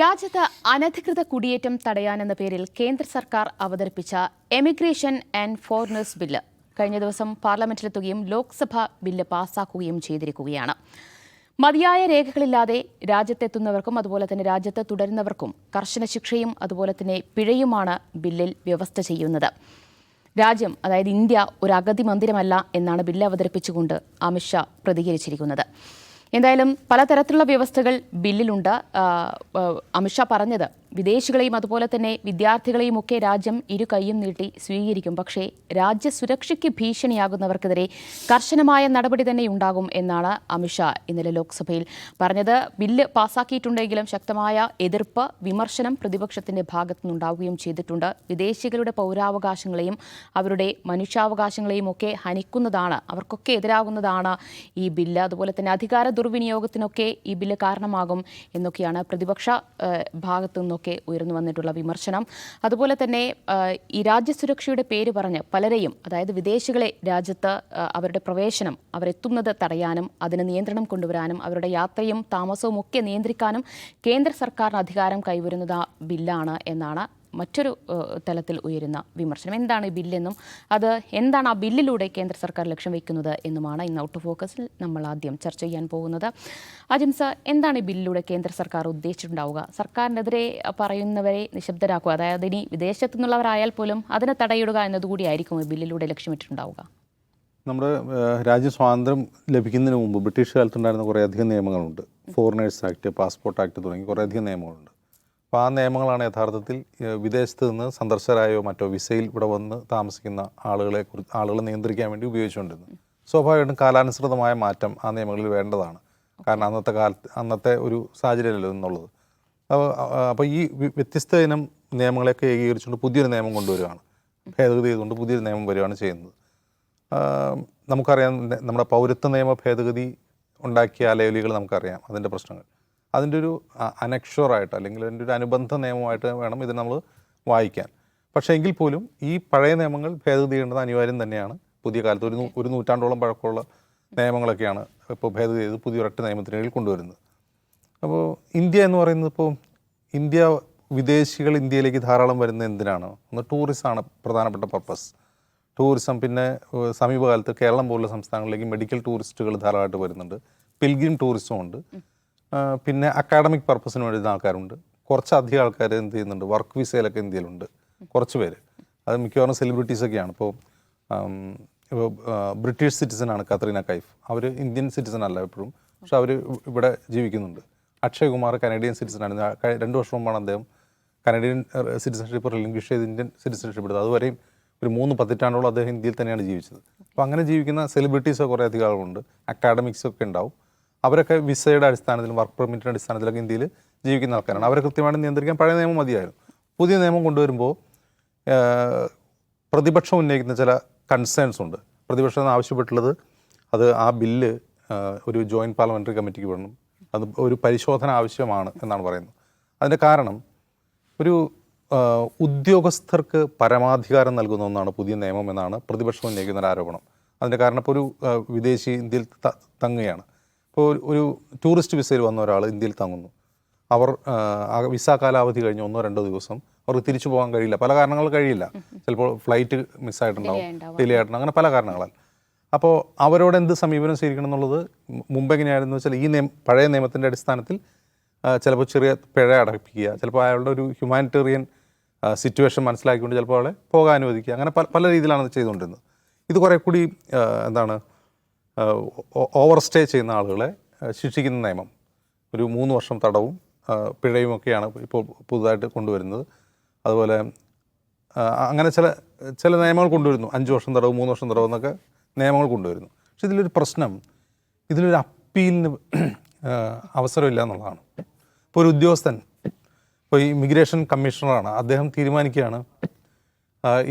രാജ്യത്ത് അനധികൃത കുടിയേറ്റം തടയാനെന്ന പേരിൽ കേന്ദ്ര സർക്കാർ അവതരിപ്പിച്ച എമിഗ്രേഷൻ ആൻഡ് ഫോറിനേഴ്സ് ബില്ല് കഴിഞ്ഞ ദിവസം പാർലമെന്റിലെത്തുകയും ലോക്സഭ ബില്ല് പാസാക്കുകയും ചെയ്തിരിക്കുകയാണ്. മതിയായ രേഖകളില്ലാതെ രാജ്യത്തെത്തുന്നവർക്കും അതുപോലെ തന്നെ രാജ്യത്ത് തുടരുന്നവർക്കും കർശന ശിക്ഷയും അതുപോലെ തന്നെ പിഴയുമാണ് ബില്ലിൽ വ്യവസ്ഥ ചെയ്യുന്നത്. രാജ്യം അതായത് ഇന്ത്യ ഒരു അഗതി മന്ദിരമല്ല എന്നാണ് ബില്ല് അവതരിപ്പിച്ചുകൊണ്ട് അമിത്ഷാ പ്രതികരിച്ചിരിക്കുന്നത്. എന്തായാലും പലതരത്തിലുള്ള വ്യവസ്ഥകൾ ബില്ലിലുണ്ട് അമിത്ഷാ പറഞ്ഞത്. വിദേശികളെയും അതുപോലെ തന്നെ വിദ്യാർത്ഥികളെയും ഒക്കെ രാജ്യം ഇരു കൈയും നീട്ടി സ്വീകരിക്കും. പക്ഷേ രാജ്യസുരക്ഷയ്ക്ക് ഭീഷണിയാകുന്നവർക്കെതിരെ കർശനമായ നടപടി തന്നെ ഉണ്ടാകും എന്നാണ് അമിത്ഷാ ഇന്നലെ ലോക്സഭയിൽ പറഞ്ഞത്. ബില്ല് പാസാക്കിയിട്ടുണ്ടെങ്കിലും ശക്തമായ എതിർപ്പ് വിമർശനം പ്രതിപക്ഷത്തിന്റെ ഭാഗത്തുനിന്നുണ്ടാവുകയും ചെയ്തിട്ടുണ്ട്. വിദേശികളുടെ പൗരാവകാശങ്ങളെയും അവരുടെ മനുഷ്യാവകാശങ്ങളെയും ഒക്കെ ഹനിക്കുന്നതാണ് അവർക്കൊക്കെ എതിരാകുന്നതാണ് ഈ ബില്ല്. അതുപോലെ തന്നെ അധികാര ദുർവിനിയോഗത്തിനൊക്കെ ഈ ബില്ല് കാരണമാകും എന്നൊക്കെയാണ് പ്രതിപക്ഷ ഭാഗത്തു ഉയർന്നു വന്നിട്ടുള്ള വിമർശനം. അതുപോലെ തന്നെ ഈ രാജ്യസുരക്ഷയുടെ പേര് പറഞ്ഞ് പലരെയും അതായത് വിദേശികളെ രാജ്യത്ത് അവരുടെ പ്രവേശനം അവരെത്തുന്നത് തടയാനും അതിന് നിയന്ത്രണം കൊണ്ടുവരാനും അവരുടെ യാത്രയും താമസവും ഒക്കെ നിയന്ത്രിക്കാനും കേന്ദ്ര സർക്കാരിന് അധികാരം കൈവരുന്നത് ബില്ലാണ് എന്നാണ് മറ്റൊരു തലത്തിൽ ഉയരുന്ന വിമർശനം. എന്താണ് ഈ ബില്ലെന്നും അത് എന്താണ് ആ ബില്ലിലൂടെ കേന്ദ്ര സർക്കാർ ലക്ഷ്യം വയ്ക്കുന്നത് എന്നുമാണ് ഇന്ന് ഔട്ട് ഫോക്കസിൽ നമ്മൾ ആദ്യം ചർച്ച ചെയ്യാൻ പോകുന്നത്. അജിംസ എന്താണ് ഈ ബില്ലിലൂടെ കേന്ദ്ര സർക്കാർ ഉദ്ദേശിച്ചിട്ടുണ്ടാവുക? സർക്കാരിനെതിരെ പറയുന്നവരെ നിശബ്ദരാക്കുക അതായത് ഇനി വിദേശത്തു നിന്നുള്ളവരായാൽ പോലും അതിനെ തടയിടുക എന്നതുകൂടിയായിരിക്കും ഈ ബില്ലിലൂടെ ലക്ഷ്യമിട്ടിട്ടുണ്ടാവുക. നമ്മുടെ രാജ്യ രാജ്യം സ്വാതന്ത്ര്യം ലഭിക്കുന്നതിന് മുമ്പ് ബ്രിട്ടീഷ് കാലത്തുണ്ടായിരുന്ന കുറേ അധികം നിയമങ്ങളുണ്ട്. ഫോറിനേഴ്സ് ആക്ട് പാസ്പോർട്ട് ആക്ട് തുടങ്ങി കുറേ അധികം നിയമങ്ങളുണ്ട്. അപ്പോൾ ആ നിയമങ്ങളാണ് യഥാർത്ഥത്തിൽ വിദേശത്ത് നിന്ന് സന്ദർശകരായോ മറ്റോ വിസയിൽ ഇവിടെ വന്ന് താമസിക്കുന്ന ആളുകളെ കുറിച്ച് ആളുകളെ നിയന്ത്രിക്കാൻ വേണ്ടി ഉപയോഗിച്ചുകൊണ്ടിരുന്നത്. സ്വാഭാവികമായിട്ടും കാലാനുസൃതമായ മാറ്റം ആ നിയമങ്ങളിൽ വേണ്ടതാണ്. കാരണം അന്നത്തെ കാലത്ത് അന്നത്തെ ഒരു സാഹചര്യമല്ലല്ലോ എന്നുള്ളത് അപ്പോൾ ഈ വ്യത്യസ്ത ഇനം നിയമങ്ങളെയൊക്കെ ഏകീകരിച്ചുകൊണ്ട് പുതിയൊരു നിയമം കൊണ്ടുവരികയാണ്. ഭേദഗതി ചെയ്തുകൊണ്ട് പുതിയൊരു നിയമം വരികയാണ് ചെയ്യുന്നത്. നമുക്കറിയാം നമ്മുടെ പൗരത്വ നിയമ ഭേദഗതി ഉണ്ടാക്കിയ അലയൊലികൾ നമുക്കറിയാം അതിന്റെ പ്രശ്നങ്ങൾ. അതിന്റെ ഒരു അനക്ഷറായിട്ട് അല്ലെങ്കിൽ അതിന്റെ ഒരു അനുബന്ധ നിയമമായിട്ട് വേണം ഇത് നമ്മൾ വായിക്കാൻ. പക്ഷേ എങ്കിൽ പോലും ഈ പഴയ നിയമങ്ങൾ ഭേദഗതി ചെയ്യേണ്ടത് അനിവാര്യം തന്നെയാണ്. പുതിയ കാലത്ത് ഒരു ഒരു നൂറ്റാണ്ടോളം പഴക്കമുള്ള നിയമങ്ങളൊക്കെയാണ് ഇപ്പോൾ ഭേദഗതി ചെയ്ത് പുതിയൊരൊറ്റ നിയമത്തിന് കീഴിൽ കൊണ്ടുവരുന്നത്. അപ്പോൾ ഇന്ത്യ എന്ന് പറയുന്നത് ഇപ്പോൾ ഇന്ത്യ വിദേശികൾ ഇന്ത്യയിലേക്ക് ധാരാളം വരുന്നത് എന്തിനാണ്? ഒന്ന് ആണ് പ്രധാനപ്പെട്ട പർപ്പസ് ടൂറിസം പിന്നെ സമീപകാലത്ത് കേരളം പോലുള്ള സംസ്ഥാനങ്ങളിലേക്ക് മെഡിക്കൽ ടൂറിസ്റ്റുകൾ ധാരാളമായിട്ട് വരുന്നുണ്ട്. പിൽഗ്രിം ടൂറിസം ഉണ്ട്. പിന്നെ അക്കാഡമിക് പർപ്പസിന് വേണ്ടുന്ന ആൾക്കാരുണ്ട്. കുറച്ചധികം ആൾക്കാർ എന്ത് ചെയ്യുന്നുണ്ട്? വർക്ക് വിസയിലൊക്കെ ഇന്ത്യയിലുണ്ട് കുറച്ച് പേര്. അത് മിക്കവാറും സെലിബ്രിറ്റീസൊക്കെയാണ് ഇപ്പോൾ ഇപ്പോൾ ബ്രിട്ടീഷ് സിറ്റിസൺ ആണ് കത്രീന കൈഫ്. അവർ ഇന്ത്യൻ സിറ്റിസൺ അല്ല എപ്പോഴും. പക്ഷെ അവർ ഇവിടെ ജീവിക്കുന്നുണ്ട്. അക്ഷയ് കുമാർ കനേഡിയൻ സിറ്റിസനാണ് രണ്ട് വർഷം മുമ്പാണ് അദ്ദേഹം കനേഡിയൻ സിറ്റിസൺഷിപ്പ് റിലിംഗ്വിഷ് ചെയ്ത് ഇന്ത്യൻ സിറ്റിസൺഷിപ്പ് എടുത്തത്. അതുവരെയും ഒരു മൂന്ന് പതിറ്റാണ്ടോളം അദ്ദേഹം ഇന്ത്യയിൽ തന്നെയാണ് ജീവിച്ചത്. അപ്പോൾ അങ്ങനെ ജീവിക്കുന്ന സെലിബ്രിറ്റീസ് കുറേ അധികം ആളുകളുണ്ട്. അക്കാഡമിക്സ് ഒക്കെ ഉണ്ടാവും. അവരൊക്കെ വിസയുടെ അടിസ്ഥാനത്തിലും വർക്ക് പെർമിറ്റിന്റെ അടിസ്ഥാനത്തിലൊക്കെ ഇന്ത്യയിൽ ജീവിക്കുന്ന ആൾക്കാരാണ്. അവരെ കൃത്യമായിട്ട് നിയന്ത്രിക്കാൻ പഴയ നിയമം മതിയായിരുന്നു. പുതിയ നിയമം കൊണ്ടുവരുമ്പോൾ പ്രതിപക്ഷം ഉന്നയിക്കുന്ന ചില കൺസേൺസ് ഉണ്ട്. പ്രതിപക്ഷം ആവശ്യപ്പെട്ടുള്ളത് അത് ആ ബില്ല് ഒരു ജോയിന്റ് പാർലമെന്ററി കമ്മിറ്റിക്ക് വിടണം. അത് ഒരു പരിശോധന ആവശ്യമാണ് എന്നാണ് പറയുന്നത്. അതിന്റെ കാരണം ഒരു ഉദ്യോഗസ്ഥർക്ക് പരമാധികാരം നൽകുന്ന ഒന്നാണ് പുതിയ നിയമം എന്നാണ് പ്രതിപക്ഷം ഉന്നയിക്കുന്ന ഒരു ആരോപണം. അതിന്റെ കാരണം ഇപ്പോൾ ഒരു വിദേശി ഇന്ത്യയിൽ തങ്ങുകയാണ്. ഇപ്പോൾ ഒരു- ടൂറിസ്റ്റ് വിസയിൽ വന്ന ഒരാൾ ഇന്ത്യയിൽ തങ്ങുന്നു. അവർ വിസ കാലാവധി കഴിഞ്ഞ് ഒന്നോ രണ്ടോ ദിവസം അവർക്ക് തിരിച്ചു പോകാൻ കഴിയില്ല. പല കാരണങ്ങൾ കഴിയില്ല. ചിലപ്പോൾ ഫ്ലൈറ്റ് മിസ്സായിട്ടുണ്ടാവും ഡിലേ ആയിട്ടുണ്ടാവും അങ്ങനെ പല കാരണങ്ങളാൽ. അപ്പോൾ അവരോട് എന്ത് സമീപനം സ്വീകരിക്കണം എന്നുള്ളത് മുമ്പ് എങ്ങനെയായിരുന്നു വെച്ചാൽ ഈ നിയമ പഴയ നിയമത്തിന്റെ അടിസ്ഥാനത്തിൽ ചിലപ്പോൾ ചെറിയ പിഴ അടപ്പിക്കുക ചിലപ്പോൾ അയാളുടെ ഒരു ഹ്യൂമാനിറ്റേറിയൻ സിറ്റുവേഷൻ മനസ്സിലാക്കിക്കൊണ്ട് ചിലപ്പോൾ അവളെ പോകാൻ അനുവദിക്കുക അങ്ങനെ പല പല രീതിയിലാണ് ചെയ്തുകൊണ്ടിരുന്നത്. ഇത് കുറേ കൂടി എന്താണ് ഓവർ സ്റ്റേ ചെയ്യുന്ന ആളുകളെ ശിക്ഷിക്കുന്ന നിയമം. ഒരു മൂന്ന് വർഷം തടവും പിഴയും ഒക്കെയാണ് ഇപ്പോൾ പുതുതായിട്ട് കൊണ്ടുവരുന്നത്. അതുപോലെ അങ്ങനെ ചില ചില നിയമങ്ങൾ കൊണ്ടുവരുന്നു. അഞ്ച് വർഷം തടവ് മൂന്ന് വർഷം തടവ് എന്നൊക്കെ നിയമങ്ങൾ കൊണ്ടുവരുന്നു. പക്ഷെ ഇതിലൊരു പ്രശ്നം ഇതിലൊരു അപ്പീലിന് അവസരമില്ല എന്നുള്ളതാണ്. ഇപ്പോൾ ഒരു ഉദ്യോഗസ്ഥൻ ഇപ്പോൾ ഈ ഇമിഗ്രേഷൻ കമ്മീഷണറാണ്. അദ്ദേഹം തീരുമാനിക്കുകയാണ്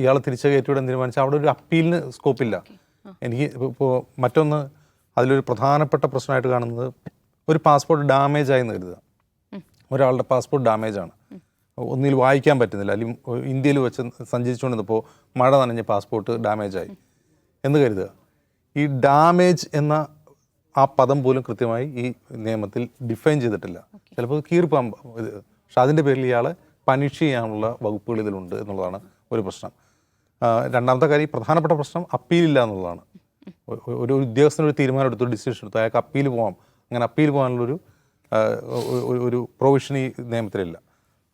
ഇയാൾ തിരിച്ചു കയറ്റിവിടാൻ തീരുമാനിച്ചാൽ അവിടെ ഒരു അപ്പീലിന് സ്കോപ്പില്ല. എനിക്ക് ഇപ്പോൾ മറ്റൊന്ന് അതിലൊരു പ്രധാനപ്പെട്ട പ്രശ്നമായിട്ട് കാണുന്നത് ഒരു പാസ്പോർട്ട് ഡാമേജ് ആയി എന്ന് കരുതുക. ഒരാളുടെ പാസ്പോർട്ട് ഡാമേജ് ആണ്. ഒന്നിൽ വായിക്കാൻ പറ്റുന്നില്ല. അല്ലെങ്കിൽ ഇന്ത്യയിൽ വെച്ച് സഞ്ചരിച്ചുകൊണ്ടിരുന്നപ്പോൾ മഴ നനഞ്ഞ പാസ്പോർട്ട് ഡാമേജ് ആയി എന്ന് കരുതുക. ഈ ഡാമേജ് എന്ന ആ പദം പോലും കൃത്യമായി ഈ നിയമത്തിൽ ഡിഫൈൻ ചെയ്തിട്ടില്ല. ചിലപ്പോൾ കീറിപ്പാൻ ഇത് പക്ഷെ അതിന്റെ പേരിൽ ഇയാളെ പനിഷ് ചെയ്യാനുള്ള വകുപ്പുകൾ ഇതിലുണ്ട് എന്നുള്ളതാണ് ഒരു പ്രശ്നം. രണ്ടാമത്തെ കാര്യം പ്രധാനപ്പെട്ട പ്രശ്നം അപ്പീലില്ല എന്നുള്ളതാണ് ഒരു ഉദ്യോഗസ്ഥന് ഒരു തീരുമാനം എടുത്തു ഡിസിഷൻ എടുത്തു അയാൾക്ക് അപ്പീൽ പോകാം അങ്ങനെ അപ്പീൽ പോകാനുള്ളൊരു ഒരു പ്രൊവിഷൻ ഈ നിയമത്തിലില്ല.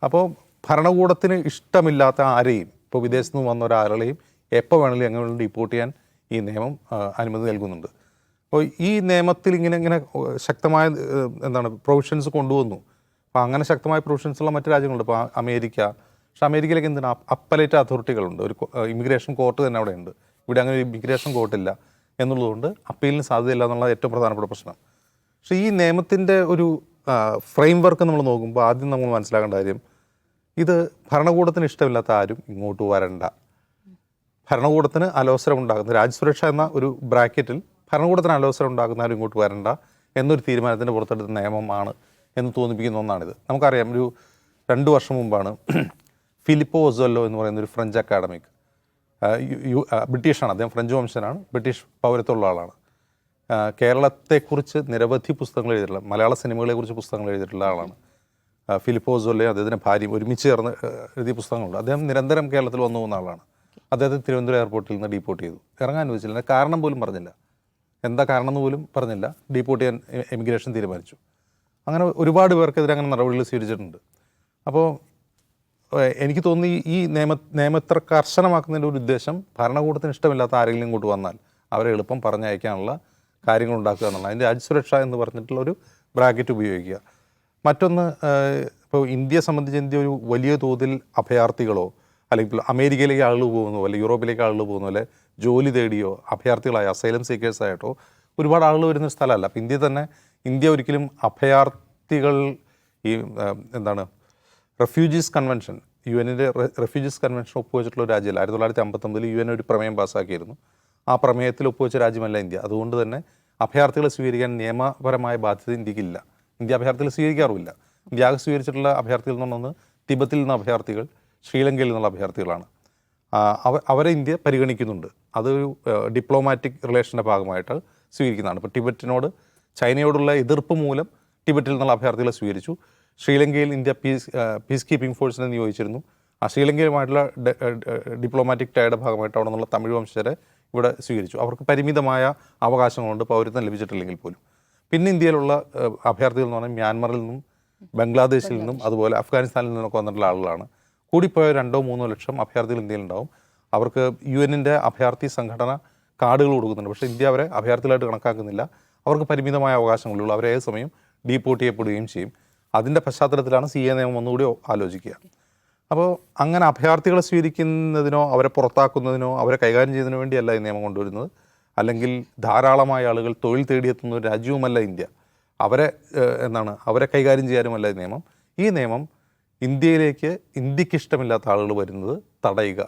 അപ്പോൾ ഭരണകൂടത്തിന് ഇഷ്ടമില്ലാത്ത ആരെയും ഇപ്പോൾ വിദേശത്ത് നിന്ന് വന്ന ഒരാളെയും എപ്പോൾ വേണമെങ്കിലും എങ്ങനെ വേണമെങ്കിലും ഡിപ്പോർട്ട് ചെയ്യാൻ ഈ നിയമം അനുമതി നൽകുന്നുണ്ട്. അപ്പോൾ ഈ നിയമത്തിൽ ഇങ്ങനെ ഇങ്ങനെ ശക്തമായ എന്താണ് പ്രൊവിഷൻസ് കൊണ്ടുവന്നു. അപ്പോൾ അങ്ങനെ ശക്തമായ പ്രൊവിഷൻസ് ഉള്ള മറ്റു രാജ്യങ്ങളുണ്ട്. ഇപ്പോൾ അമേരിക്ക പക്ഷേ അമേരിക്കയിലേക്ക് എന്തിനാ? അപ്പലേറ്റ് അതോറിറ്റികളുണ്ട്. ഒരു ഇമിഗ്രേഷൻ കോർട്ട് തന്നെ അവിടെ ഉണ്ട്. ഇവിടെ അങ്ങനെ ഒരു ഇമിഗ്രേഷൻ കോർട്ടില്ല എന്നുള്ളതുകൊണ്ട് അപ്പീലിന് സാധ്യതയില്ല എന്നുള്ള ഏറ്റവും പ്രധാനപ്പെട്ട പ്രശ്നം. പക്ഷേ ഈ നിയമത്തിന്റെ ഒരു ഫ്രെയിം വർക്ക് നമ്മൾ നോക്കുമ്പോൾ ആദ്യം നമ്മൾ മനസ്സിലാക്കേണ്ട കാര്യം ഇത് ഭരണകൂടത്തിന് ഇഷ്ടമില്ലാത്ത ആരും ഇങ്ങോട്ട് വരണ്ട. ഭരണകൂടത്തിന് അലോസരം ഉണ്ടാകുന്ന രാജ്യസുരക്ഷ എന്ന ഒരു ബ്രാക്കറ്റിൽ ഭരണകൂടത്തിന് അലോസരം ഉണ്ടാകുന്ന ആരും ഇങ്ങോട്ട് വരണ്ട എന്നൊരു തീരുമാനത്തിന്റെ പുറത്തെടുത്ത നിയമമാണ് എന്ന് തോന്നിപ്പിക്കുന്ന ഒന്നാണിത്. നമുക്കറിയാം ഒരു രണ്ട് വർഷം മുമ്പാണ് ഫിലിപ്പോ ഒസോല്ലോ എന്ന് പറയുന്ന ഒരു ഫ്രഞ്ച് അക്കാഡമിക് ബ്രിട്ടീഷാണ്. അദ്ദേഹം ഫ്രഞ്ച് വംശനാണ്. ബ്രിട്ടീഷ് പൗരത്വമുള്ള ആളാണ്. കേരളത്തെക്കുറിച്ച് നിരവധി പുസ്തകങ്ങൾ എഴുതിയിട്ടുള്ള മലയാള സിനിമകളെക്കുറിച്ച് പുസ്തകങ്ങൾ എഴുതിയിട്ടുള്ള ആളാണ്. ഫിലിപ്പോ ഒസോല്ലയും അദ്ദേഹത്തിന്റെ ഭാര്യയും ഒരുമിച്ച് ചേർന്ന് എഴുതിയ പുസ്തകങ്ങളുണ്ട്. അദ്ദേഹം നിരന്തരം കേരളത്തിൽ വന്നു പോകുന്ന ആളാണ്. അദ്ദേഹത്തെ തിരുവനന്തപുരം എയർപോർട്ടിൽ നിന്ന് ഡീപ്പോർട്ട് ചെയ്തു. ഇറങ്ങാൻ അനുവദിച്ചില്ല കാരണം പോലും പറഞ്ഞില്ല. എന്താ കാരണം എന്ന് പോലും പറഞ്ഞില്ല. ഡീപ്പോർട്ട് ചെയ്യാൻ എമിഗ്രേഷൻ തീരുമാനിച്ചു. അങ്ങനെ ഒരുപാട് പേർക്കെതിരെ അങ്ങനെ നടപടികൾ സ്വീകരിച്ചിട്ടുണ്ട്. അപ്പോൾ എനിക്ക് തോന്നി ഈ നിയമ നിയമത്ര കർശനമാക്കുന്നതിന്റെ ഒരു ഉദ്ദേശം ഭരണകൂടത്തിന് ഇഷ്ടമില്ലാത്ത ആരെങ്കിലും ഇങ്ങോട്ട് വന്നാൽ അവരെ എളുപ്പം പറഞ്ഞയക്കാനുള്ള കാര്യങ്ങൾ ഉണ്ടാക്കുക എന്നുള്ളത് അതിന്റെ രാജ്യസുരക്ഷ എന്ന് പറഞ്ഞിട്ടുള്ള ഒരു ബ്രാക്കറ്റ് ഉപയോഗിക്കുക. മറ്റൊന്ന് ഇപ്പോൾ ഇന്ത്യയെ സംബന്ധിച്ച് ഇന്ത്യ ഒരു വലിയ തോതിൽ അഭയാർത്ഥികളോ അല്ലെങ്കിൽ അമേരിക്കയിലേക്ക് ആളുകൾ പോകുന്നു അല്ലെങ്കിൽ യൂറോപ്പിലേക്ക് ആളുകൾ പോകുന്നു അല്ലെ ജോലി തേടിയോ അഭയാർത്ഥികളായ അസൈലം സീക്കേഴ്സ് ആയിട്ടോ ഒരുപാട് ആളുകൾ വരുന്ന സ്ഥലമല്ല. അപ്പോൾ ഇന്ത്യ തന്നെ ഇന്ത്യ ഒരിക്കലും അഭയാർത്ഥികൾ ഈ എന്താണ് റെഫ്യൂജീസ് കൺവെൻഷൻ യു എന്നിന്റെ റെഫ്യൂജീസ് കൺവെൻഷൻ ഒപ്പുവെച്ചിട്ടുള്ള രാജ്യമല്ല. ആയിരത്തി തൊള്ളായിരത്തി അമ്പത്തൊമ്പതിൽ യു എൻ ഒരു പ്രമേയം പാസ്സാക്കിയിരുന്നു. ആ പ്രമേയത്തിൽ ഒപ്പുവെച്ച രാജ്യമല്ല ഇന്ത്യ. അതുകൊണ്ട് തന്നെ അഭയാർത്ഥികളെ സ്വീകരിക്കാൻ നിയമപരമായ ബാധ്യത ഇന്ത്യക്കില്ല. ഇന്ത്യ അഭയാർത്ഥികളെ സ്വീകരിക്കാറുമില്ല. ഇന്ത്യ ആകെ സ്വീകരിച്ചിട്ടുള്ള അഭയാർത്ഥികൾ എന്ന് തിബത്തിൽ നിന്ന് അഭയാർത്ഥികൾ ശ്രീലങ്കയിൽ നിന്നുള്ള അഭയാർത്ഥികളാണ്. അവ അവരെ ഇന്ത്യ പരിഗണിക്കുന്നുണ്ട്. അതൊരു ഡിപ്ലോമാറ്റിക് റിലേഷന്റെ ഭാഗമായിട്ട് സ്വീകരിക്കുന്നതാണ്. ഇപ്പോൾ ടിബറ്റിനോട് ചൈനയോടുള്ള എതിർപ്പ് മൂലം ടിബറ്റിൽ നിന്നുള്ള അഭയാർത്ഥികളെ സ്വീകരിച്ചു. ശ്രീലങ്കയിൽ ഇന്ത്യ പീസ് പീസ് കീപ്പിംഗ് ഫോഴ്സിനെ നിയോഗിച്ചിരുന്നു. ആ ശ്രീലങ്കയുമായിട്ടുള്ള ഡിപ്ലോമാറ്റിക് ടൈയുടെ ഭാഗമായിട്ട് അവിടെ നിന്നുള്ള തമിഴ് വംശജരെ ഇവിടെ സ്വീകരിച്ചു. അവർക്ക് പരിമിതമായ അവകാശങ്ങളുണ്ട് പൗരത്വം ലഭിച്ചിട്ടില്ലെങ്കിൽ പോലും. പിന്നെ ഇന്ത്യയിലുള്ള അഭയാർത്ഥികൾ എന്ന് പറഞ്ഞാൽ മ്യാൻമറിൽ നിന്നും ബംഗ്ലാദേശിൽ നിന്നും അതുപോലെ അഫ്ഗാനിസ്ഥാനിൽ നിന്നൊക്കെ വന്നിട്ടുള്ള ആളുകളാണ്. കൂടിപ്പോയ രണ്ടോ മൂന്നോ ലക്ഷം അഭയാർത്ഥികൾ ഇന്ത്യയിലുണ്ടാവും. അവർക്ക് യു എന്നിന്റെ അഭയാർത്ഥി സംഘടന കാർഡുകൾ കൊടുക്കുന്നുണ്ട്. പക്ഷേ ഇന്ത്യ അവരെ അഭയാർത്ഥികളായിട്ട് കണക്കാക്കുന്നില്ല. അവർക്ക് പരിമിതമായ അവകാശങ്ങളുള്ളൂ അവരെ ഏത് സമയം ഡീപ്പോർട്ട് ചെയ്യപ്പെടുകയും ചെയ്യും. അതിന്റെ പശ്ചാത്തലത്തിലാണ് സി എ നിയമം ഒന്നുകൂടി ആലോചിക്കുക. അപ്പോൾ അങ്ങനെ അഭയാർത്ഥികളെ സ്വീകരിക്കുന്നതിനോ അവരെ പുറത്താക്കുന്നതിനോ അവരെ കൈകാര്യം ചെയ്യുന്നതിനോ വേണ്ടിയല്ല ഈ നിയമം കൊണ്ടുവരുന്നത്. അല്ലെങ്കിൽ ധാരാളമായ ആളുകൾ തൊഴിൽ തേടിയെത്തുന്ന ഒരു രാജ്യവുമല്ല ഇന്ത്യ. അവരെ എന്താണ് അവരെ കൈകാര്യം ചെയ്യാനുമല്ല ഈ നിയമം. ഈ നിയമം ഇന്ത്യയിലേക്ക് ഇന്ത്യക്കിഷ്ടമില്ലാത്ത ആളുകൾ വരുന്നത് തടയുക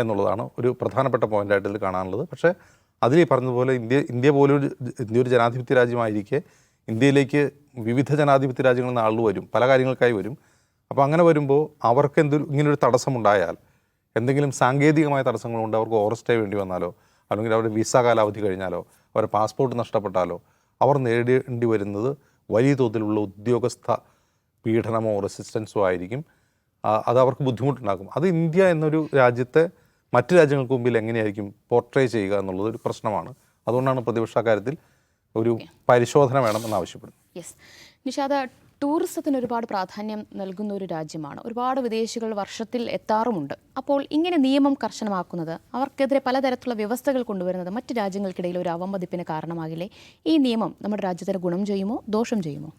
എന്നുള്ളതാണ് ഒരു പ്രധാനപ്പെട്ട പോയിന്റായിട്ട് ഇതിൽ കാണാനുള്ളത്. പക്ഷേ അതിൽ ഈ പറഞ്ഞതുപോലെ ഇന്ത്യ ഇന്ത്യ പോലൊരു ഇന്ത്യ ഒരു ജനാധിപത്യ രാജ്യമായിരിക്കെ ഇന്ത്യയിലേക്ക് വിവിധ ജനാധിപത്യ രാജ്യങ്ങളിൽ നിന്ന് ആളുകൾ വരും പല കാര്യങ്ങൾക്കായി വരും. അപ്പോൾ അങ്ങനെ വരുമ്പോൾ അവർക്ക് എന്തൊരു ഇങ്ങനൊരു തടസ്സമുണ്ടായാൽ എന്തെങ്കിലും സാങ്കേതികമായ തടസ്സങ്ങളുണ്ട് അവർക്ക് ഓവർ സ്റ്റേ വേണ്ടി വന്നാലോ അല്ലെങ്കിൽ അവരുടെ വിസ കാലാവധി കഴിഞ്ഞാലോ അവരുടെ പാസ്പോർട്ട് നഷ്ടപ്പെട്ടാലോ അവർ നേരിടേണ്ടി വരുന്നത് വലിയ തോതിലുള്ള ഉദ്യോഗസ്ഥ പീഡനമോ റെസിസ്റ്റൻസോ ആയിരിക്കും. അത് അവർക്ക് ബുദ്ധിമുട്ടുണ്ടാക്കും. അത് ഇന്ത്യ എന്നൊരു രാജ്യത്തെ മറ്റ് രാജ്യങ്ങൾക്ക് മുമ്പിൽ എങ്ങനെയായിരിക്കും പോർട്രേ ചെയ്യുക എന്നുള്ളത് ഒരു പ്രശ്നമാണ്. അതുകൊണ്ടാണ് പ്രതിപക്ഷ കാര്യത്തിൽ ഒരു പരിശോധന വേണമെന്ന് ആവശ്യപ്പെടുന്നു. യെസ് നിഷാദ ടൂറിസത്തിന് ഒരുപാട് പ്രാധാന്യം നൽകുന്ന ഒരു രാജ്യമാണ്. ഒരുപാട് വിദേശികൾ വർഷത്തിൽ എത്താറുമുണ്ട്. അപ്പോൾ ഇങ്ങനെ നിയമം കർശനമാക്കുന്നത് അവർക്കെതിരെ പലതരത്തിലുള്ള വ്യവസ്ഥകൾ കൊണ്ടുവരുന്നത് മറ്റ് രാജ്യങ്ങൾക്കിടയിൽ ഒരു അവമതിപ്പിന് കാരണമാകില്ലേ? ഈ നിയമം നമ്മുടെ രാജ്യത്തിന് ഗുണം ചെയ്യുമോ ദോഷം ചെയ്യുമോ?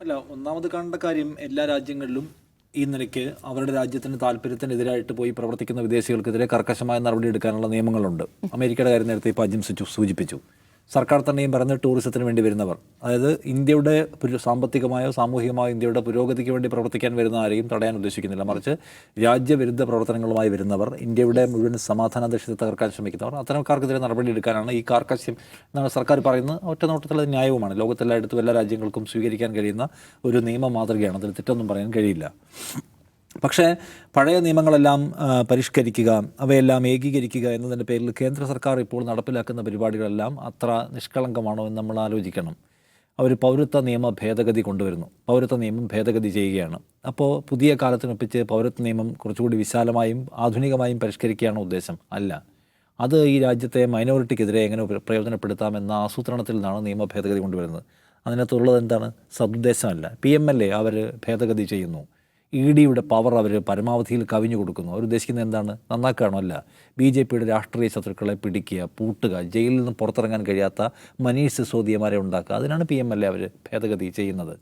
അല്ല ഒന്നാമത് കാണേണ്ട കാര്യം എല്ലാ രാജ്യങ്ങളിലും ഈ നിലയ്ക്ക് അവരുടെ രാജ്യത്തിന് താല്പര്യത്തിനെതിരായിട്ട് പോയി പ്രവർത്തിക്കുന്ന വിദേശികൾക്കെതിരെ കർക്കശമായ നടപടി എടുക്കാനുള്ള നിയമങ്ങളുണ്ട്. അമേരിക്കയുടെ കാര്യം നേരത്തെ ഇപ്പോൾ അജിം സൂചി- സൂചിപ്പിച്ചു. സർക്കാർ തന്നെയും പറയുന്നത് ടൂറിസത്തിന് വേണ്ടി വരുന്നവർ. അതായത് ഇന്ത്യയുടെ സാമ്പത്തികമായോ സാമൂഹികമായോ ഇന്ത്യയുടെ പുരോഗതിക്ക് വേണ്ടി പ്രവർത്തിക്കാൻ വരുന്ന ആരെയും തടയാൻ ഉദ്ദേശിക്കുന്നില്ല. മറിച്ച് രാജ്യവിരുദ്ധ പ്രവർത്തനങ്ങളുമായി വരുന്നവർ ഇന്ത്യയുടെ മുഴുവൻ സമാധാനാധ്യക്ഷത തകർക്കാൻ ശ്രമിക്കുന്നവർ അത്തരക്കാർക്കെതിരെ നടപടി എടുക്കാനാണ് ഈ കാർക്കശ്യം എന്നാണ് സർക്കാർ പറയുന്നത്. ഒറ്റ നോട്ടത്തിൽ ന്യായവുമാണ്. ലോകത്തെല്ലായിടത്തും എല്ലാ രാജ്യങ്ങൾക്കും സ്വീകരിക്കാൻ കഴിയുന്ന ഒരു നിയമ മാതൃകയാണ്. അതിൽ തെറ്റൊന്നും പറയാൻ കഴിയില്ല. പക്ഷേ പഴയ നിയമങ്ങളെല്ലാം പരിഷ്കരിക്കുക അവയെല്ലാം ഏകീകരിക്കുക എന്നതിന്റെ പേരിൽ കേന്ദ്ര സർക്കാർ ഇപ്പോൾ നടപ്പിലാക്കുന്ന പരിപാടികളെല്ലാം അത്ര നിഷ്കളങ്കമാണോ എന്ന് നമ്മൾ ആലോചിക്കണം. അവർ പൗരത്വ നിയമ ഭേദഗതി കൊണ്ടുവരുന്നു. പൗരത്വ നിയമം ഭേദഗതി ചെയ്യുകയാണ്. അപ്പോൾ പുതിയ കാലത്തിനൊപ്പിച്ച് പൗരത്വ നിയമം കുറച്ചുകൂടി വിശാലമായും ആധുനികമായും പരിഷ്കരിക്കുകയാണ് ഉദ്ദേശം? അല്ല. അത് ഈ രാജ്യത്തെ മൈനോറിറ്റിക്കെതിരെ എങ്ങനെ പ്രയോജനപ്പെടുത്താമെന്ന ആസൂത്രണത്തിൽ നിന്നാണ് നിയമ ഭേദഗതി കൊണ്ടുവരുന്നത്. അതിനകത്തുള്ളത് എന്താണ്? സദ്ദേശമല്ല പി എം എൽ എ അവർ ഭേദഗതി ചെയ്യുന്നു. ഇ ഡിയുടെ പവർ അവർ പരമാവധിയിൽ കവിഞ്ഞു കൊടുക്കുന്നു. അവർ ഉദ്ദേശിക്കുന്നത് എന്താണ്? നന്നാക്കുകയാണോ? അല്ല. ബി ജെ പിയുടെ രാഷ്ട്രീയ ശത്രുക്കളെ പിടിക്കുക പൂട്ടുക ജയിലിൽ നിന്ന് പുറത്തിറങ്ങാൻ കഴിയാത്ത മനീഷ് സിസോദിയമാരെ ഉണ്ടാക്കുക. അതിനാണ് പി എം എൽ എ അവർ ഭേദഗതി ചെയ്യുന്നത്.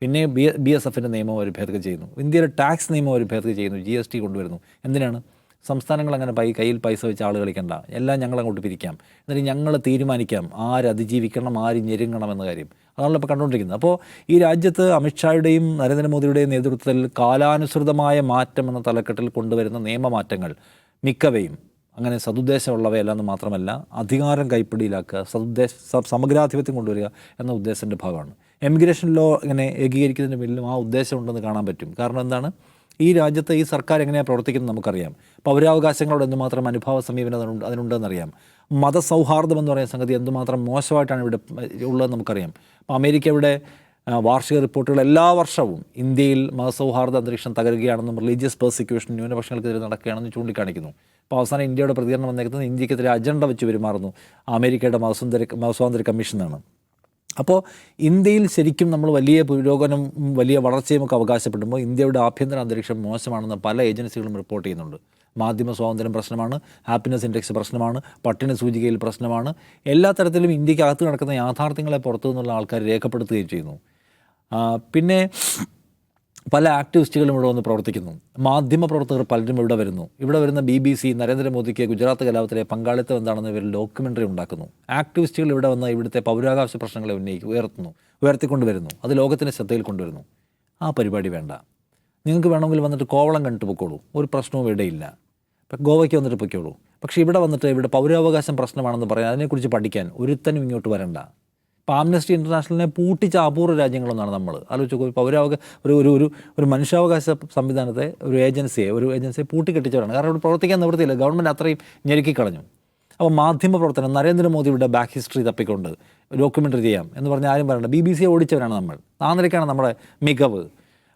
പിന്നെ ബി ബി എസ് എഫിന്റെ നിയമം അവർ ഭേദഗതി ചെയ്യുന്നു. ഇന്ത്യയിലെ ടാക്സ് നിയമം അവർ ഭേദഗതി ചെയ്യുന്നു. ജി എസ് ടി കൊണ്ടുവരുന്നു. എന്തിനാണ്? സംസ്ഥാനങ്ങൾ അങ്ങനെ പൈ കയ്യിൽ പൈസ വെച്ച് ആൾ കളിക്കണ്ട. എല്ലാം ഞങ്ങൾ അങ്ങോട്ട് പിരിക്കാം. എന്നിട്ട് ഞങ്ങൾ തീരുമാനിക്കാം ആര് അതിജീവിക്കണം ആര് ഞെരുങ്ങണം എന്ന കാര്യം. അതാണല്ലോ ഇപ്പോൾ കണ്ടുകൊണ്ടിരിക്കുന്നത്. അപ്പോൾ ഈ രാജ്യത്ത് അമിത്ഷായുടെയും നരേന്ദ്രമോദിയുടെയും നേതൃത്വത്തിൽ കാലാനുസൃതമായ മാറ്റം എന്ന തലക്കെട്ടിൽ കൊണ്ടുവരുന്ന നിയമമാറ്റങ്ങൾ മിക്കവയും അങ്ങനെ സതുദ്ദേശമുള്ളവയല്ലെന്ന് മാത്രമല്ല അധികാരം കൈപ്പിടിയിലാക്കുക സതുദ്ദേശ സമഗ്രാധിപത്യം കൊണ്ടുവരിക എന്ന ഉദ്ദേശത്തിന്റെ ഭാഗമാണ്. എമിഗ്രേഷൻ ലോ ഇങ്ങനെ ഏകീകരിക്കുന്നതിന് പിന്നിലും ആ ഉദ്ദേശമുണ്ടെന്ന് കാണാൻ പറ്റും. കാരണം എന്താണ്? ഈ രാജ്യത്ത് ഈ സർക്കാർ എങ്ങനെയാണ് പ്രവർത്തിക്കുന്നത് നമുക്കറിയാം. പൗരാവകാശങ്ങളോട് എന്തുമാത്രം അനുഭാവ സമീപനം അതിനുണ്ടെന്ന് അതിനുണ്ടെന്നറിയാം. മതസൗഹാർദ്ദം എന്ന് പറയുന്ന സംഗതി എന്തുമാത്രം മോശമായിട്ടാണ് ഇവിടെ ഉള്ളതെന്ന് നമുക്കറിയാം. അപ്പോൾ അമേരിക്ക ഇവിടെ വാർഷിക റിപ്പോർട്ടുകൾ എല്ലാ വർഷവും ഇന്ത്യയിൽ മതസൗഹാർദ്ദ അന്തരീക്ഷം തകരുകയാണെന്നും റിലീജിയസ് പെർസിക്യൂഷൻ ന്യൂനപക്ഷങ്ങൾക്കെതിരെ നടക്കുകയാണെന്നും ചൂണ്ടിക്കാണിക്കുന്നു. അപ്പോൾ അവസാനം ഇന്ത്യയുടെ പ്രതികരണം വന്നേക്കുന്നത് ഇന്ത്യക്കെതിരെ അജണ്ട വെച്ച് പെരുമാറുന്നു. അമേരിക്കയുടെ മതസ്വാതന്ത്ര്യ മതസ്വാതന്ത്ര്യ കമ്മീഷനാണ്. അപ്പോൾ ഇന്ത്യയിൽ ശരിക്കും നമ്മൾ വലിയ പുരോഗമനം വലിയ വളർച്ചയും ഒക്കെ അവകാശപ്പെടുമ്പോൾ ഇന്ത്യയുടെ ആഭ്യന്തര അന്തരീക്ഷം മോശമാണെന്ന് പല ഏജൻസികളും റിപ്പോർട്ട് ചെയ്യുന്നുണ്ട്. മാധ്യമ സ്വാതന്ത്ര്യം പ്രശ്നമാണ് ഹാപ്പിനെസ് ഇൻഡെക്സ് പ്രശ്നമാണ് പട്ടിണി സൂചികയിൽ പ്രശ്നമാണ്. എല്ലാ തരത്തിലും ഇന്ത്യക്കകത്ത് നടക്കുന്ന യാഥാർത്ഥ്യങ്ങളെ പുറത്തു നിന്നുള്ള ആൾക്കാർ രേഖപ്പെടുത്തുകയും ചെയ്യുന്നു. പിന്നെ പല ആക്ടിവിസ്റ്റുകളും ഇവിടെ വന്ന് പ്രവർത്തിക്കുന്നു. മാധ്യമ പ്രവർത്തകർ പലരും ഇവിടെ വരുന്നു. ഇവിടെ വരുന്ന ബി ബി സി നരേന്ദ്രമോദിക്ക് ഗുജറാത്ത് കലാപത്തിലെ പങ്കാളിത്തം എന്താണെന്ന് ഇവർ ഡോക്യുമെന്ററി ഉണ്ടാക്കുന്നു. ആക്ടിവിസ്റ്റുകൾ ഇവിടെ വന്ന് ഇവിടുത്തെ പൗരാകാശ പ്രശ്നങ്ങളെ ഉന്നയിക്കും ഉയർത്തുന്നു ഉയർത്തിക്കൊണ്ടുവരുന്നു. അത് ലോകത്തിന്റെ ശ്രദ്ധയിൽ കൊണ്ടുവരുന്നു. ആ പരിപാടി വേണ്ട. നിങ്ങൾക്ക് വേണമെങ്കിൽ വന്നിട്ട് കോവളം കണ്ടിട്ട് പൊക്കോളൂ ഒരു പ്രശ്നവും ഇവിടെയില്ല. ഇപ്പം ഗോവയ്ക്ക് വന്നിട്ട് പൊയ്ക്കോളൂ. പക്ഷേ ഇവിടെ വന്നിട്ട് ഇവിടെ പൗരാവകാശം പ്രശ്നമാണെന്ന് പറയാൻ അതിനെക്കുറിച്ച് പഠിക്കാൻ ഒരുത്തനും ഇങ്ങോട്ട് വരണ്ട. ഇപ്പോൾ ആംനസ്റ്റി ഇന്റർനാഷണലിനെ പൂട്ടിച്ച അപൂർവ രാജ്യങ്ങളൊന്നാണ് നമ്മൾ ആലോചിച്ച് നോക്കും പൗരാവക ഒരു ഒരു ഒരു ഒരു മനുഷ്യാവകാശ സംവിധാനത്തെ ഒരു ഏജൻസിയെ ഒരു ഏജൻസിയെ പൂട്ടിക്കെട്ടിച്ചവരാണ്. കാരണം ഇവിടെ പ്രവർത്തിക്കാൻ നിവൃത്തിയില്ല. ഗവൺമെന്റ് അത്രയും ഞെരുക്കി കളഞ്ഞു. അപ്പോൾ മാധ്യമ പ്രവർത്തനം നരേന്ദ്രമോദിയുടെ ബാക്ക് ഹിസ്റ്ററി തപ്പിക്കൊണ്ട് ഡോക്യുമെന്ററി ചെയ്യാം എന്ന് പറഞ്ഞാൽ ആരും പറയണ്ട. ബി ബി സിയെ ഓടിച്ചവരാണ് നമ്മൾ. ആ നമ്മുടെ മികവ്.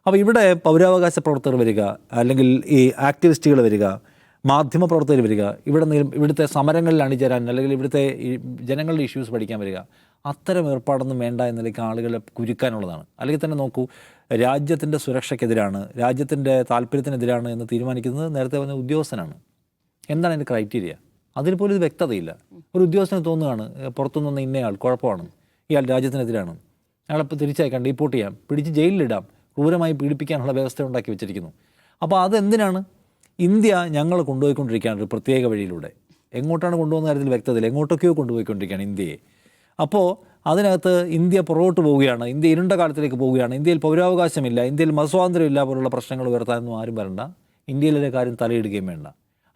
അപ്പോൾ ഇവിടെ പൗരാവകാശ പ്രവർത്തകർ വരിക അല്ലെങ്കിൽ ഈ ആക്ടിവിസ്റ്റുകൾ വരിക മാധ്യമ പ്രവർത്തകർ വരിക ഇവിടെ നിന്ന് ഇവിടുത്തെ സമരങ്ങളിൽ അണിചേരാൻ അല്ലെങ്കിൽ ഇവിടുത്തെ ജനങ്ങളുടെ ഇഷ്യൂസ് പഠിക്കാൻ വരിക. അത്തരം ഏർപ്പാടൊന്നും വേണ്ട എന്ന നിലയ്ക്ക് ആളുകളെ കുരുക്കാനുള്ളതാണ്. അല്ലെങ്കിൽ തന്നെ നോക്കൂ രാജ്യത്തിന്റെ സുരക്ഷയ്ക്കെതിരാണ് രാജ്യത്തിന്റെ താല്പര്യത്തിനെതിരാണ് എന്ന് തീരുമാനിക്കുന്നത് നേരത്തെ പറഞ്ഞ ഉദ്യോഗസ്ഥനാണ്. എന്താണ് അതിന്റെ ക്രൈറ്റീരിയ അതിൽ പോലും ഇത് വ്യക്തതയില്ല. ഒരു ഉദ്യോഗസ്ഥന് തോന്നുകയാണ് പുറത്തുനിന്ന് ഇന്നയാൾ കുഴപ്പമാണ് ഇയാൾ രാജ്യത്തിനെതിരാണ്. അയാളെ ഇപ്പോൾ തിരിച്ചയക്കാം ഡീപ്പോർട്ട് ചെയ്യാം പിടിച്ച് ജയിലിലിടാം ക്രൂരമായി പീഡിപ്പിക്കാനുള്ള വ്യവസ്ഥ ഉണ്ടാക്കി വെച്ചിരിക്കുന്നു. അപ്പോൾ അതെന്തിനാണ്? ഇന്ത്യ ഞങ്ങൾ കൊണ്ടുപോയിക്കൊണ്ടിരിക്കുകയാണ് ഒരു പ്രത്യേക വഴിയിലൂടെ. എങ്ങോട്ടാണ് കൊണ്ടുപോകുന്ന കാര്യത്തിൽ വ്യക്തതയില്ല. എങ്ങോട്ടൊക്കെയോ കൊണ്ടുപോയിക്കൊണ്ടിരിക്കുകയാണ് ഇന്ത്യയെ. അപ്പോൾ അതിനകത്ത് ഇന്ത്യ പുറകോട്ട് പോവുകയാണ്. ഇന്ത്യ ഇരുണ്ട കാലത്തിലേക്ക് പോവുകയാണ്. ഇന്ത്യയിൽ പൗരാവകാശമില്ല. ഇന്ത്യയിൽ മതസ്വാതന്ത്ര്യമില്ല പോലുള്ള പ്രശ്നങ്ങൾ ഉയർത്താനൊന്നും ആരും വരണ്ട. ഇന്ത്യയിലെ കാര്യം തലയിടുകയും വേണ്ട.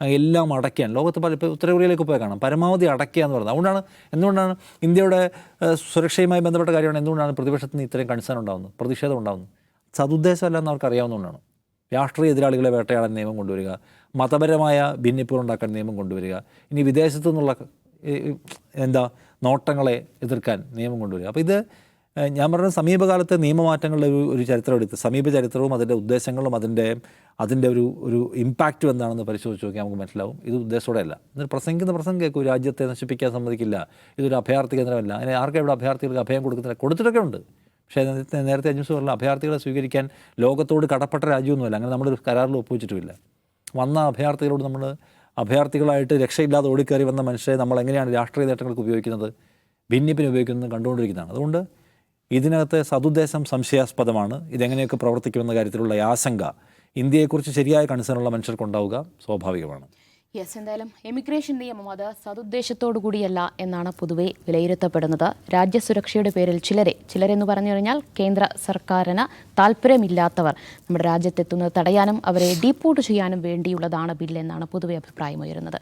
എല്ലാം അടയ്ക്കാൻ ലോകത്ത് പല ഇപ്പോൾ ഉത്തര പോയി കാണാം. പരമാവധി അടയ്ക്കുക എന്ന് പറയുന്നത്. അതുകൊണ്ടാണ് എന്തുകൊണ്ടാണ് ഇന്ത്യയുടെ സുരക്ഷയുമായി ബന്ധപ്പെട്ട കാര്യമാണ് എന്തുകൊണ്ടാണ് പ്രതിപക്ഷത്തിന് ഇത്രയും കൺസേൺ ഉണ്ടാകുന്നത് പ്രതിഷേധം ഉണ്ടാകുന്നത് സതുദ്ദേശമല്ല എന്ന് അവർക്ക് അറിയാവുന്നതുകൊണ്ടാണ്. രാഷ്ട്രീയ എതിരാളികളെ വേട്ടയാടാൻ നിയമം കൊണ്ടുവരിക മതപരമായ ഭിന്നിപ്പുകൾ ഉണ്ടാക്കാൻ നിയമം കൊണ്ടുവരിക ഇനി വിദേശത്തു നിന്നുള്ള എന്താ നോട്ടങ്ങളെ എതിർക്കാൻ നിയമം കൊണ്ടുവരിക. അപ്പോൾ ഇത് ഞാൻ പറഞ്ഞ സമീപകാലത്തെ നിയമമാറ്റങ്ങളുടെ ഒരു ഒരു ചരിത്രം എടുത്ത് സമീപ ചരിത്രവും അതിന്റെ ഉദ്ദേശങ്ങളും അതിന്റെ അതിന്റെ ഒരു ഒരു ഇമ്പാക്റ്റും എന്താണെന്ന് പരിശോധിച്ച് നോക്കിയാൽ നമുക്ക് മനസ്സിലാവും. ഇത് ഉദ്ദേശത്തോടെ അല്ല എന്നിട്ട് പ്രസംഗിക്കുന്ന പ്രസംഗം കേൾക്കും രാജ്യത്തെ നശിപ്പിക്കാൻ സമ്മതിക്കില്ല ഇതൊരു അഭയാർത്ഥി കേന്ദ്രമല്ല. അതിന് ആർക്കും ഇവിടെ അഭയാർത്ഥികൾക്ക് അഭയം കൊടുക്കുന്നില്ല കൊടുത്തിട്ടൊക്കെ ഉണ്ട്. പക്ഷേ നേരത്തെ അഞ്ച് അജിംസ് പറഞ്ഞ അഭയാർത്ഥികളെ സ്വീകരിക്കാൻ ലോകത്തോട് കടപ്പെട്ട രാജ്യമൊന്നുമല്ല. അങ്ങനെ നമ്മളൊരു കരാറിൽ ഒപ്പുവെച്ചിട്ടുമില്ല. വന്ന അഭയാർത്ഥികളോട് നമ്മൾ അഭയാർത്ഥികളായിട്ട് രക്ഷയില്ലാതെ ഓടിക്കയറി വന്ന മനുഷ്യരെ നമ്മൾ എങ്ങനെയാണ് രാഷ്ട്രീയ നേട്ടങ്ങൾക്ക് ഉപയോഗിക്കുന്നത് ഭിന്നിപ്പിന് ഉപയോഗിക്കുന്നത് കണ്ടുകൊണ്ടിരിക്കുന്നതാണ്. അതുകൊണ്ട് ഇതിനകത്ത് സതുദ്ദേശം സംശയാസ്പദമാണ്. ഇതെങ്ങനെയൊക്കെ പ്രവർത്തിക്കുമെന്ന കാര്യത്തിലുള്ള ആശങ്ക ഇന്ത്യയെക്കുറിച്ച് ശരിയായ കൺസേണുള്ള മനുഷ്യർക്കുണ്ടാവുക സ്വാഭാവികമാണ്. യെസ് എന്തായാലും എമിഗ്രേഷൻ നിയമം അത് സതുദ്ദേശത്തോടു കൂടിയല്ല എന്നാണ് പൊതുവെ വിലയിരുത്തപ്പെടുന്നത്. രാജ്യസുരക്ഷയുടെ പേരിൽ ചിലരെ ചിലരെന്ന് പറഞ്ഞു കഴിഞ്ഞാൽ കേന്ദ്ര സർക്കാരിന് താല്പര്യമില്ലാത്തവർ നമ്മുടെ രാജ്യത്തെത്തുന്നത് തടയാനും അവരെ ഡീപ്പോർട്ട് ചെയ്യാനും വേണ്ടിയുള്ളതാണ് ബില്ലെന്നാണ് പൊതുവെ അഭിപ്രായമുയരുന്നത്.